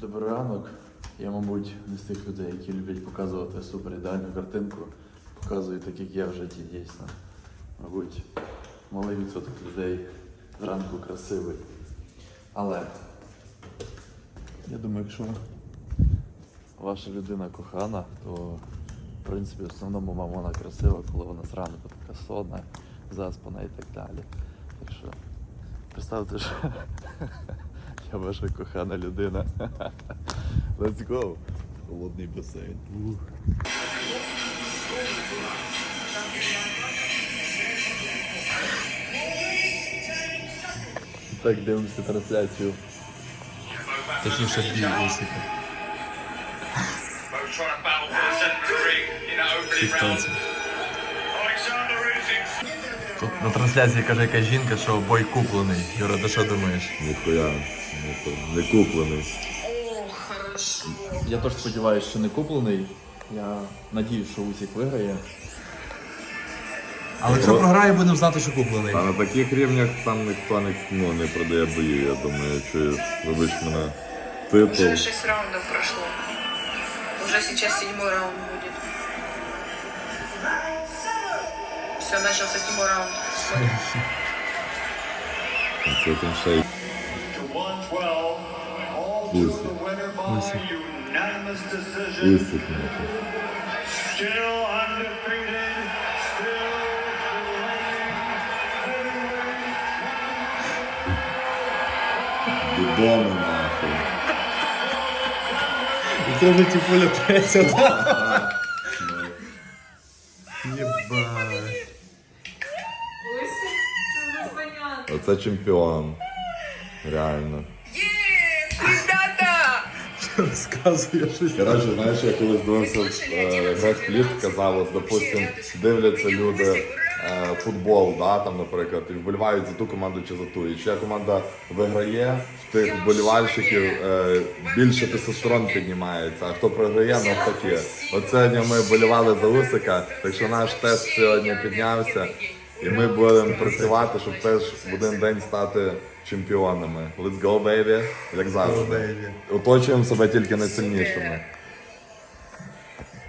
Добрий ранок. Я, мабуть, не з тих людей, які люблять показувати супер ідеальну картинку. Показую так, як я в житті дійсно. Мабуть, малий відсоток людей зранку красивий. Але я думаю, якщо ваша людина кохана, то в принципі в основному вам вона красива, коли вона зранку така сонна, заспана і так далі. Так що представте, що я ваша кохана людина. Let's go! Холодний басейн. Так, дивимося трансляцію. Точніше, бій. Both trying Тут на трансляції каже якась жінка, що бой куплений. Юра, ти що думаєш? Ніхуя не, не куплений. Я теж сподіваюся, що не куплений. Я надіюсь, що Усік виграє. Але якщо програє, будемо знати, що куплений. А на таких рівнях там ніхто не, ну, не продає бої, я думаю, чуєш, вибач мене. Уже Титул. 6 раундов прошло. Уже сейчас седьмой раунд будет. Все, начался седьмой раунд. Смотрим. Це там ще й to 112. All to Usyk. the winner by unanimous decision. Оце чемпіон. Реально. Розказує щось. Коротше, знаєш, я колись дивився е, грав кліп, казав, от, допустим, дивляться люди е, футбол, да, там, наприклад, і вболівають за ту команду чи за ту. І чия команда виграє, в тих вболівальщиків е, більше тестостерон піднімається, а хто програє, навпаки. От сьогодні ми вболівали за Усика, так що наш тест сьогодні піднявся. І ми будемо працювати, щоб теж в один день стати чемпіонами. Let's go, baby! Як завжди. baby. Оточуємо себе тільки найсильнішими.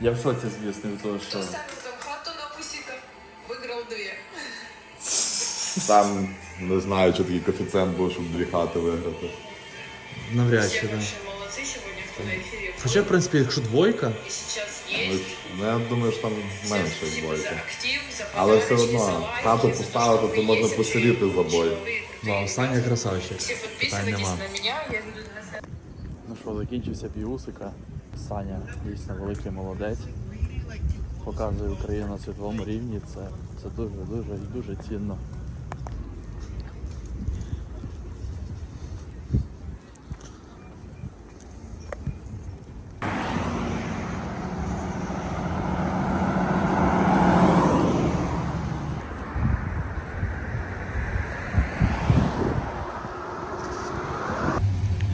Я в шоці, звісно, від того, що Сам там хату на пусика выиграл две. Там не знаю, чи такий коефіцієнт був, щоб дві хати виграти. Навряд Все чи, да. вообще молодцы сегодня, кто на эфире. Хоча, в принципі, якщо двойка, И сейчас Ну, есть. Ну, я думаю, що там менше як Спасибо бойка. за актив, за Але все подарочки, за одно, лайки, хату за то, поставити, что то вы можна есть, посидіти за бой. живые, да, крутые. остання красавчик. Все Питань подписывайтесь нема. на меня, я веду на Ну що, закінчився бій Усика. Саня дійсно великий молодець. Показує Україну на світовому рівні. Це, це дуже, дуже і дуже цінно.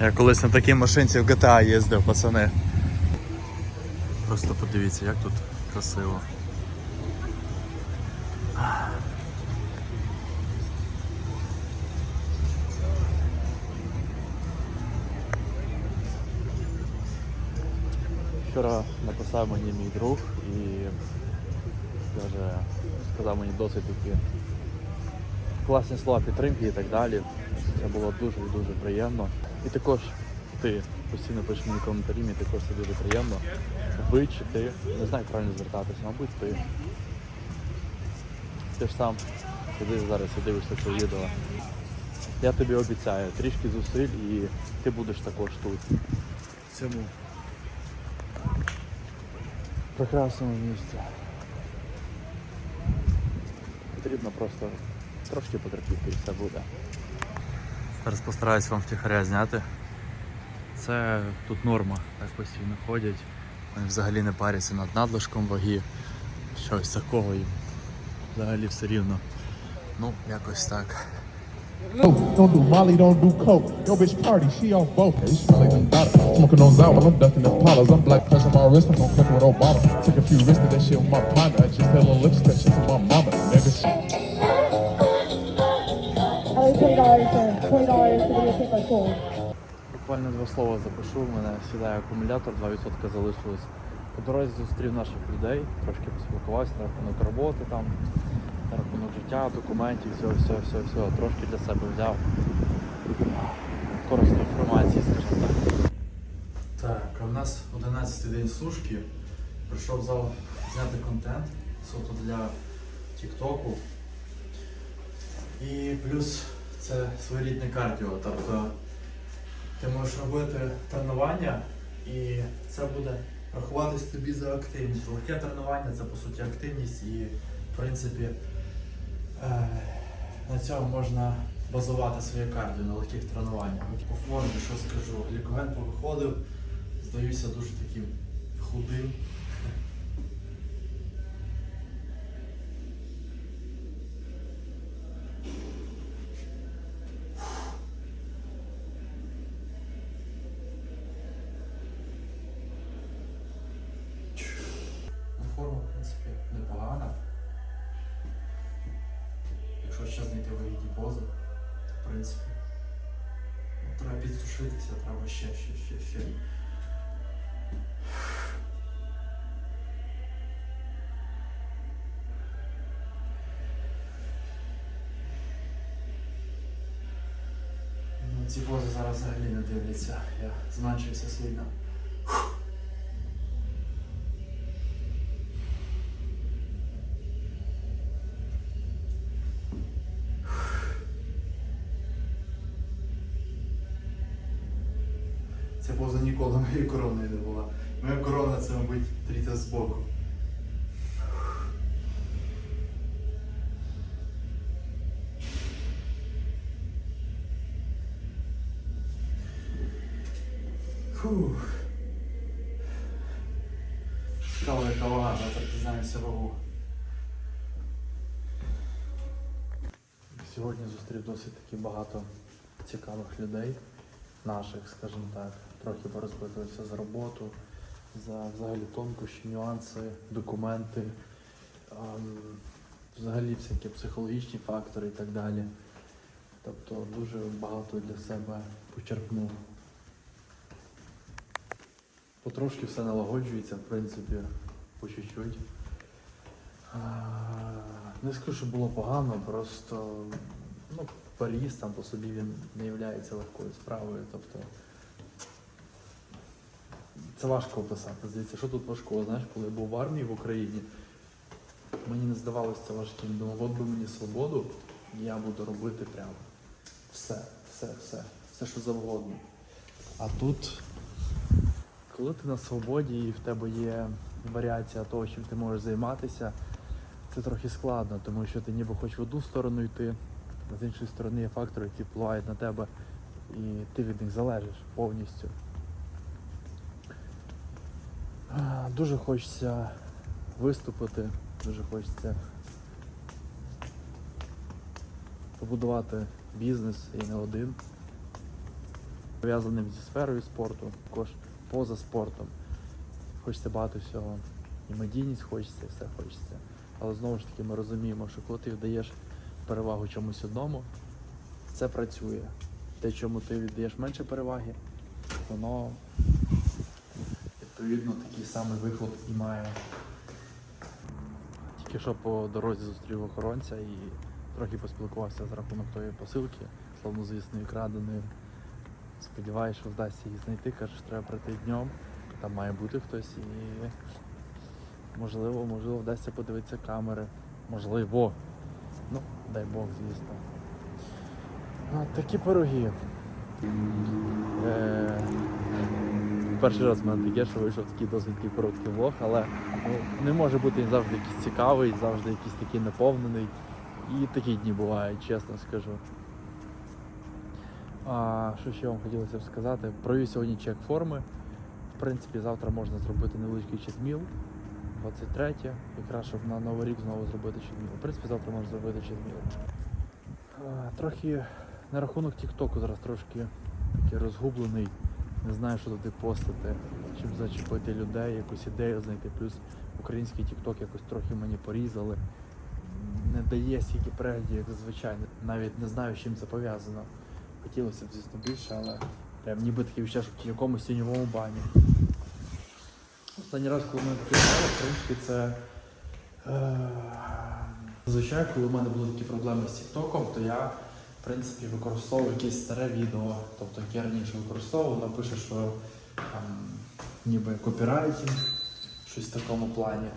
Я колись на такій машинці в GTA їздив, пацани. Просто подивіться, як тут красиво. Вчора написав мені мій друг і каже, сказав мені досить такі класні слова підтримки і так далі. Це було дуже і дуже приємно. І також ти постійно пишеш мені коментарі, мені також це дуже приємно. Ви чи ти, не знаю, як правильно звертатися, мабуть, ти. Ти ж сам сидиш зараз і дивишся це відео. Я тобі обіцяю, трішки зусиль і ти будеш також тут. В цьому прекрасному місці. Потрібно просто трошки потерпіти і все буде. Зараз постараюсь вам втіхаря зняти. Це тут норма, так постійно ходять. Вони взагалі не паряться над надлишком ваги, щось такого їм. Взагалі все рівно. Ну, якось так. Don't do Molly, don't do coke. Yo, bitch, party, she on both. Hey, smell like them dollars. Smoking on Zow, I'm ducking them Palas. I'm black press on my wrist, I'm gon' click with Obama. Took a few risks to that shit with my partner. I just tell her lips, that shit to my mama, nigga. Only Буквально два слова запишу, у мене сідає акумулятор, 2% залишилось. По дорозі зустрів наших людей, трошки поспілкувався на рахунок роботи там, на рахунок життя, документів, всього, всього, всього, всього. Трошки для себе взяв корисну інформацію, скажімо так. Так, а в нас 11 день сушки. Прийшов в зал зняти контент суто для Тіктоку. І плюс це своєрідне кардіо. Тобто ти можеш робити тренування і це буде рахуватись тобі за активність. Легке тренування це по суті активність і в принципі е, на цьому можна базувати своє кардіо на легких тренуваннях. По формі, що скажу, глікоген повиходив, здаюся дуже таким худим. Якщо ще знайти вигідні пози, то в принципі. ну, Треба підсушитися, треба ще, ще, ще, ще. Ну, ці пози зараз взагалі не дивляться. Я зменшився сильно. Ця поза ніколи моєю короною не була. Моя корона це, мабуть, тріта збоку. Фух. Кава яка вага, завтра дізнаємося вагу. Сьогодні зустрів досить таки багато цікавих людей, наших, скажімо так, трохи порозпитувався за роботу, за взагалі тонкощі, нюанси, документи, ем, взагалі всякі психологічні фактори і так далі. Тобто дуже багато для себе почерпнув. Потрошки все налагоджується, в принципі, по чуть-чуть. Не скажу, що було погано, просто ну, переїзд сам по собі він не є легкою справою. Тобто це важко описати. Здається, що тут важкого? Знаєш, коли я був в армії в Україні, мені не здавалося це важким. Думав, от би мені свободу, я буду робити прямо все, все, все, все, що завгодно. А тут коли ти на свободі і в тебе є варіація того, чим ти можеш займатися, це трохи складно, тому що ти ніби хочеш в одну сторону йти, а з іншої сторони є фактори, які впливають на тебе, і ти від них залежиш повністю. Дуже хочеться виступити, дуже хочеться побудувати бізнес і не один пов'язаним зі сферою спорту, також поза спортом. Хочеться багато всього. І медійність хочеться, і все хочеться. Але знову ж таки ми розуміємо, що коли ти віддаєш перевагу чомусь одному, це працює. Те, чому ти віддаєш менше переваги, воно відповідно такий самий вихлоп і має. Тільки що по дорозі зустрів охоронця і трохи поспілкувався за рахунок тої посилки, славнозвісної краденої. Сподіваюся, що вдасться її знайти. Каже, що треба прийти днем. Там має бути хтось і можливо, можливо, вдасться подивитися камери. Можливо. Ну, дай Бог, звісно. А, такі пироги. Е, перший раз в мене таке, що вийшов такий досить такий короткий влог, але ну, не може бути він завжди якийсь цікавий, завжди якийсь такий наповнений. І такі дні бувають, чесно скажу. А, що ще вам хотілося б сказати? Провів сьогодні чек форми. В принципі, завтра можна зробити невеличкий чекміл. 23, якраз щоб на Новий рік знову зробити чекміл. В принципі, завтра можна зробити чекміл. Трохи на рахунок Тіктоку зараз трошки такий розгублений. Не знаю, що туди постити, щоб зачепити людей, якусь ідею знайти. Плюс український Тікток якось трохи мені порізали. Не дає стільки переглядів, як зазвичай. Навіть не знаю, з чим це пов'язано. Хотілося б, звісно, більше, але Прям ніби відчуття, що в якомусь тіньовому бані. Останній раз, коли ми приїжджали, в принципі, це. Е, Зазвичай, коли в мене були такі проблеми з Тіктоком, то я в принципі використовував якесь старе відео, тобто яке я раніше використовував, воно пише, що там ніби копірайтінг, щось в такому плані.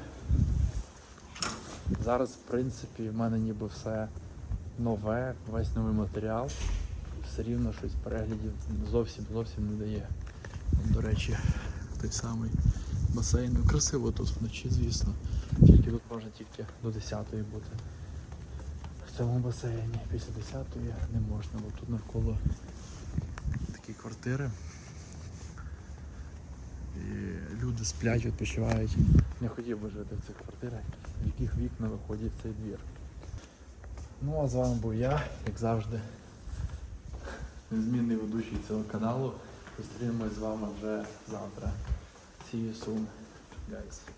Зараз, в принципі, в мене ніби все нове, весь новий матеріал. Все рівно щось переглядів зовсім зовсім не дає. До речі, той самий басейн. Ну, красиво тут вночі, звісно. Тільки тут можна тільки до 10-ї бути. В цьому басейні після 10-ї не можна, бо тут навколо такі квартири. І люди сплять, відпочивають. Не хотів би жити в цих квартирах, в яких вікна виходять цей двір. Ну а з вами був я, як завжди, незмінний ведучий цього каналу. Зустрінемось з вами вже завтра. See you soon, guys.